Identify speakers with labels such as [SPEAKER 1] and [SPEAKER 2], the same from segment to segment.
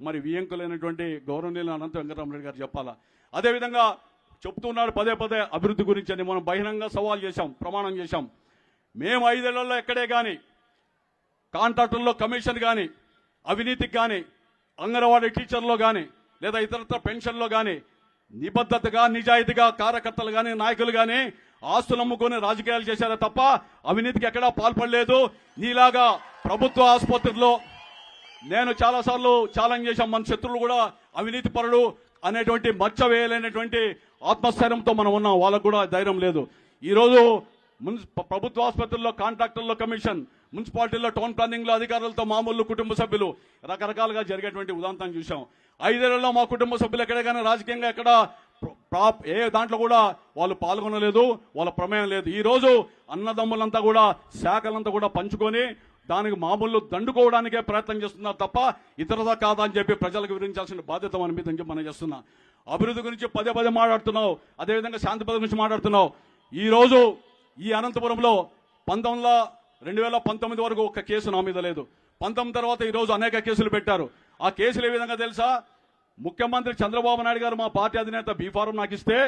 [SPEAKER 1] మరి వియంకులైనటువంటి గౌరవనీయులు అనంత వెంకటరామరెడ్డి గారు చెప్పాలా? అదేవిధంగా చెప్తున్నాడు పదే పదే అభివృద్ధి గురించి అని మనం బహిరంగ సవాల్ చేశాం ప్రమాణం చేశాం. మేము ఐదేళ్ళలో ఎక్కడే కానీ కాంట్రాక్టుల్లో కమిషన్ కానీ అవినీతికి కానీ అంగన్వాడీ టీచర్లో కానీ లేదా ఇతరత్ర పెన్షన్లో కానీ నిబద్ధతగా నిజాయితీగా కార్యకర్తలు కానీ నాయకులు కానీ ఆస్తులు అమ్ముకొని రాజకీయాలు చేశారే తప్ప అవినీతికి ఎక్కడా పాల్పడలేదు. నీలాగా ప్రభుత్వ ఆసుపత్రిలో నేను చాలాసార్లు ఛాలెంజ్ చేశాం మన శత్రువులు కూడా అవినీతి పరుడు అనేటువంటి మచ్చ వేయలేనటువంటి ఆత్మస్థైర్యంతో మనం ఉన్నాం. వాళ్ళకు కూడా ధైర్యం లేదు. ఈరోజు ప్రభుత్వ ఆసుపత్రుల్లో కాంట్రాక్టర్లో కమిషన్ మున్సిపాలిటీల్లో టౌన్ ప్లానింగ్లో అధికారులతో మామూలు కుటుంబ సభ్యులు రకరకాలుగా జరిగేటువంటి ఉదాంతం చూసాం ఐదేళ్ళలో మా కుటుంబ సభ్యులు ఎక్కడే కానీ రాజకీయంగా ఎక్కడ ప్రాప్ ఏ దాంట్లో కూడా వాళ్ళు పాల్గొనలేదు వాళ్ళ ప్రమేయం లేదు. ఈరోజు అన్నదమ్ములంతా కూడా శాఖలంతా కూడా పంచుకొని దానికి మామూలు దండుకోవడానికే ప్రయత్నం చేస్తున్నారు తప్ప ఇతరదా కాదా అని చెప్పి ప్రజలకు వివరించాల్సిన బాధ్యత మన మీద మనం చేస్తున్నా. అభివృద్ధి గురించి పదే పదే మాట్లాడుతున్నావు అదేవిధంగా శాంతి పద గురించి మాట్లాడుతున్నావు. ఈరోజు ఈ అనంతపురంలో పంతొమ్మిది రెండు వేల పంతొమ్మిది వరకు ఒక్క కేసు నా మీద లేదు. పంతొమ్మిది తర్వాత ఈరోజు అనేక కేసులు పెట్టారు. ఆ కేసులు ఏ విధంగా తెలుసా? ముఖ్యమంత్రి చంద్రబాబు నాయుడు గారు మా పార్టీ అధినేత బీఫారం నాకు ఇస్తే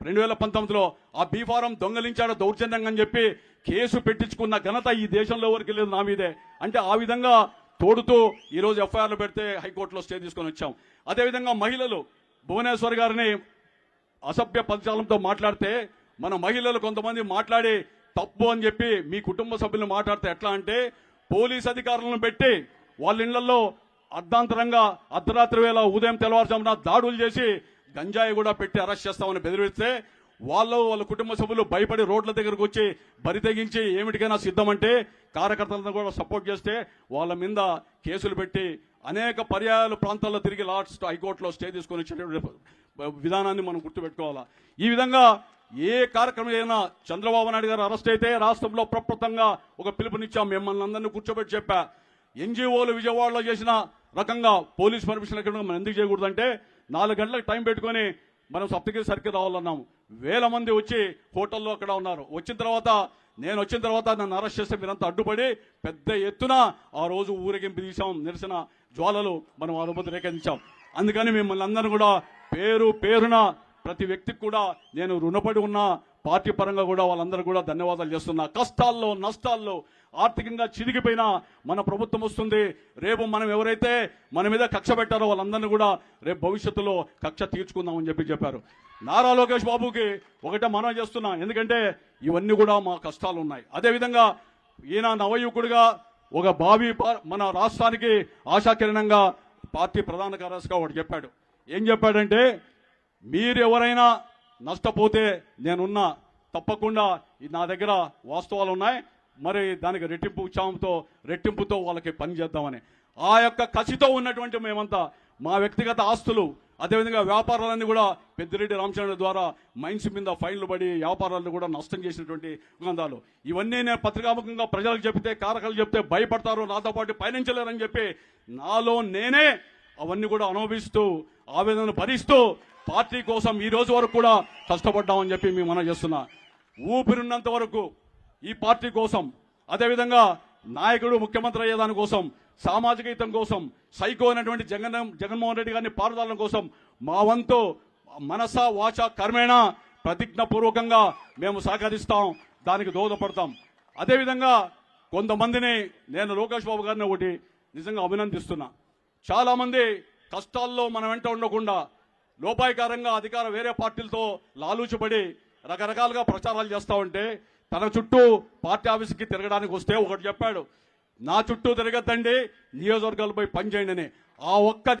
[SPEAKER 1] రెండు వేల పంతొమ్మిదిలో ఆ బీఫారం దొంగలించాడో దొంగలించాడు దౌర్జన్యంగా అని చెప్పి కేసు పెట్టించుకున్న ఘనత ఈ దేశంలో ఎవరికి లేదు నా మీదే. అంటే ఆ విధంగా తోడుతూ ఈరోజు ఎఫ్ఐఆర్లు పెడితే హైకోర్టులో స్టే తీసుకొని వచ్చాం. అదేవిధంగా మహిళలు భువనేశ్వర్ గారిని అసభ్య పదజాలంతో మాట్లాడితే మన మహిళలు కొంతమంది మాట్లాడి తప్పు అని చెప్పి మీ కుటుంబ సభ్యులు మాట్లాడితే ఎట్లా అంటే పోలీస్ అధికారులను పెట్టి వాళ్ళ ఇళ్ళలో అర్ధాంతరంగా అర్ధరాత్రి వేళ ఉదయం తెల్లవారుజామున దాడులు చేసి గంజాయి కూడా పెట్టి అరెస్ట్ చేస్తామని బెదిరిస్తే వాళ్ళు వాళ్ళ కుటుంబ సభ్యులు భయపడి రోడ్ల దగ్గరకు వచ్చి బరి తెగించి ఏమిటికైనా సిద్ధమంటే కార్యకర్తలను కూడా సపోర్ట్ చేస్తే వాళ్ళ మీద కేసులు పెట్టి అనేక పర్యాయాలు ప్రాంతాల్లో తిరిగి లాస్ట్ హైకోర్టులో స్టే తీసుకొని వచ్చేటువంటి విధానాన్ని మనం గుర్తుపెట్టుకోవాలా. ఈ విధంగా ఏ కార్యక్రమం అయినా చంద్రబాబు నాయుడు గారు అరెస్ట్ అయితే రాష్ట్రంలో ప్రప్రతంగా ఒక పిలుపునిచ్చాం. మిమ్మల్ని అందరినీ కూర్చోబెట్టి చెప్పా. ఎన్జిఓలు విజయవాడలో చేసిన రకంగా పోలీస్ పర్మిషన్ ఎక్కడ మనం ఎందుకు చేయకూడదంటే నాలుగు గంటలకు టైం పెట్టుకొని మనం సప్తగిరి సర్కిల్ రావాలన్నాం వేల మంది వచ్చి హోటల్లో అక్కడ ఉన్నారు. వచ్చిన తర్వాత నేను వచ్చిన తర్వాత నన్ను అరెస్ట్ చేస్తే మీరంతా అడ్డుపడి పెద్ద ఎత్తున ఆ రోజు ఊరేగింపు తీసాం నిరసన జ్వాలలు మనం ఆ రోజు అందుకని మిమ్మల్ని అందరూ కూడా పేరు పేరున ప్రతి వ్యక్తికి కూడా నేను రుణపడి ఉన్న. పార్టీ పరంగా కూడా వాళ్ళందరూ కూడా ధన్యవాదాలు చేస్తున్నా. కష్టాల్లో నష్టాల్లో ఆర్థికంగా చిరిగిపోయినా మన ప్రభుత్వం వస్తుంది. రేపు మనం ఎవరైతే మన మీద కక్ష పెట్టారో వాళ్ళందరినీ కూడా రేపు భవిష్యత్తులో కక్ష తీర్చుకుందామని చెప్పి చెప్పారు. నారా లోకేష్ బాబుకి ఒకటే మనం చేస్తున్నా. ఎందుకంటే ఇవన్నీ కూడా మా కష్టాలు ఉన్నాయి. అదేవిధంగా ఈయన నవయువకుడిగా ఒక భావి మన రాష్ట్రానికి ఆశాకిరణంగా పార్టీ ప్రధాన కార్యదర్శిగా ఒకటి చెప్పాడు. ఏం చెప్పాడంటే మీరు ఎవరైనా నష్టపోతే నేనున్నా తప్పకుండా నా దగ్గర వాస్తవాలు ఉన్నాయి. మరి దానికి రెట్టింపు ఉత్సాహంతో రెట్టింపుతో వాళ్ళకి పని చేద్దామని. ఆ యొక్క కసితో ఉన్నటువంటి మేమంతా మా వ్యక్తిగత ఆస్తులు అదేవిధంగా వ్యాపారాలన్నీ కూడా పెద్దిరెడ్డి రామచంద్ర ద్వారా మైన్స్ మీద ఫైన్లు పడి వ్యాపారాలను కూడా నష్టం చేసినటువంటి గ్రంథాలు ఇవన్నీ నేను పత్రికాముఖంగా ప్రజలకు చెప్తే కారకాలు చెప్తే భయపడతారు నాతో పాటు పయనించలేరని చెప్పి నాలో నేనే అవన్నీ కూడా అనుభవిస్తూ ఆవేదన భరిస్తూ పార్టీ కోసం ఈ రోజు వరకు కూడా కష్టపడ్డామని చెప్పి మేము మనం చేస్తున్నా. ఊపిరిన్నంత వరకు ఈ పార్టీ కోసం అదేవిధంగా నాయకుడు ముఖ్యమంత్రి అయ్యేదాని కోసం సామాజిక హితం కోసం సైకో అయినటువంటి జగన్ జగన్మోహన్ రెడ్డి గారిని పారుదల కోసం మా వంతు మనస వాచ కర్మేణ ప్రతిజ్ఞాపూర్వకంగా మేము సహకరిస్తాం దానికి దోహదపడతాం. అదేవిధంగా కొంతమందిని నేను లోకేష్ బాబు గారిని ఒకటి నిజంగా అభినందిస్తున్నా. చాలామంది కష్టాల్లో మన వెంట ఉండకుండా లోపాయకారంగా అధికార వేరే పార్టీలతో లాలూచబడి రకరకాలుగా ప్రచారాలు చేస్తా ఉంటే తన చుట్టూ పార్టీ ఆఫీస్కి తిరగడానికి వస్తే ఒకటి చెప్పాడు నా చుట్టూ తిరగద్దండి నియోజకవర్గాలపై పనిచేయండి అని. ఆ ఒక్క